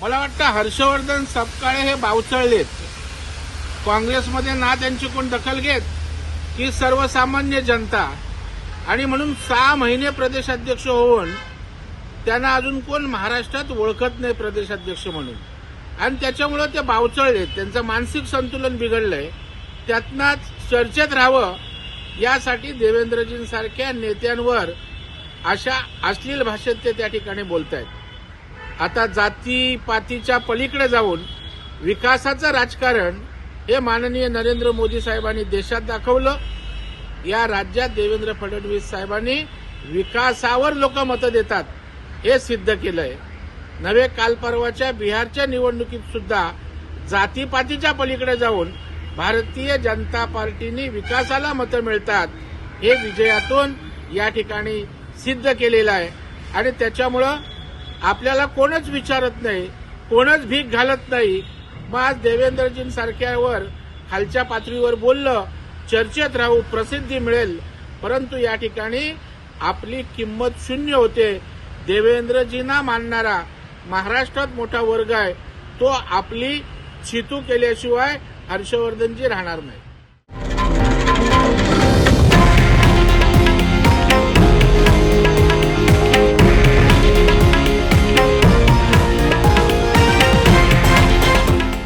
मला वाटतं हर्षवर्धन सपकाळे हे बावचळलेत. काँग्रेसमध्ये ना त्यांची कोण दखल घेत की सर्वसामान्य जनता. आणि म्हणून सहा महिने प्रदेशाध्यक्ष होऊन त्यांना अजून कोण महाराष्ट्रात ओळखत नाही प्रदेशाध्यक्ष म्हणून. आणि त्याच्यामुळं ते बावचळलेत. त्यांचं मानसिक संतुलन बिघडलंय. त्यातनाच चर्चेत राहावं यासाठी देवेंद्रजींसारख्या नेत्यांवर अशा अश्लील भाषेत ते त्या ठिकाणी बोलत आहेत आता जातीपातीच्या पलीकडे जाऊन विकासाचं राजकारण हे माननीय नरेंद्र मोदी साहेबांनी देशात दाखवलं. या राज्यात देवेंद्र फडणवीस साहेबांनी विकासावर लोक मतं देतात हे सिद्ध केलंय. नवे काल परवाच्या बिहारच्या निवडणुकीत सुद्धा जातीपातीच्या पलीकडे जाऊन भारतीय जनता पार्टीनी विकासाला मतं मिळतात हे विजयातून या ठिकाणी सिद्ध केलेलं आहे. आणि त्याच्यामुळं आपल्याला कोणच विचारत नाही कोणच भीक घालत नाही. मग आज देवेंद्रजींसारख्यावर खालच्या पातळीवर बोललं चर्चेत राहू प्रसिद्धी मिळेल. परंतु या ठिकाणी आपली किंमत शून्य होते. देवेंद्रजींना मानणारा महाराष्ट्रात मोठा वर्ग आहे. तो आपली छितू केल्याशिवाय हर्षवर्धनजी राहणार नाही.